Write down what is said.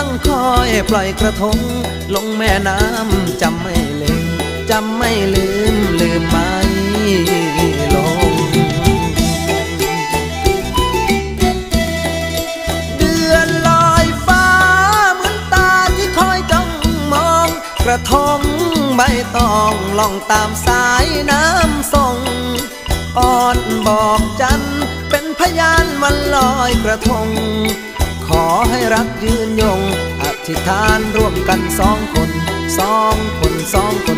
อยปล่อยกระทง ลงแม่น้ำจำไม่ลืมจำไม่ลืมลืมไม่ลง เดือนลอยฟ้าเหมือนตาที่คอยจ้องมอง กระทงใบตองล่องตามสายน้ำส่งอ่อนบอกจันเป็นพยานวันลอยกระทง รักยืนยง อธิษฐานร่วมกันสองคน สองคนสองคนสองคน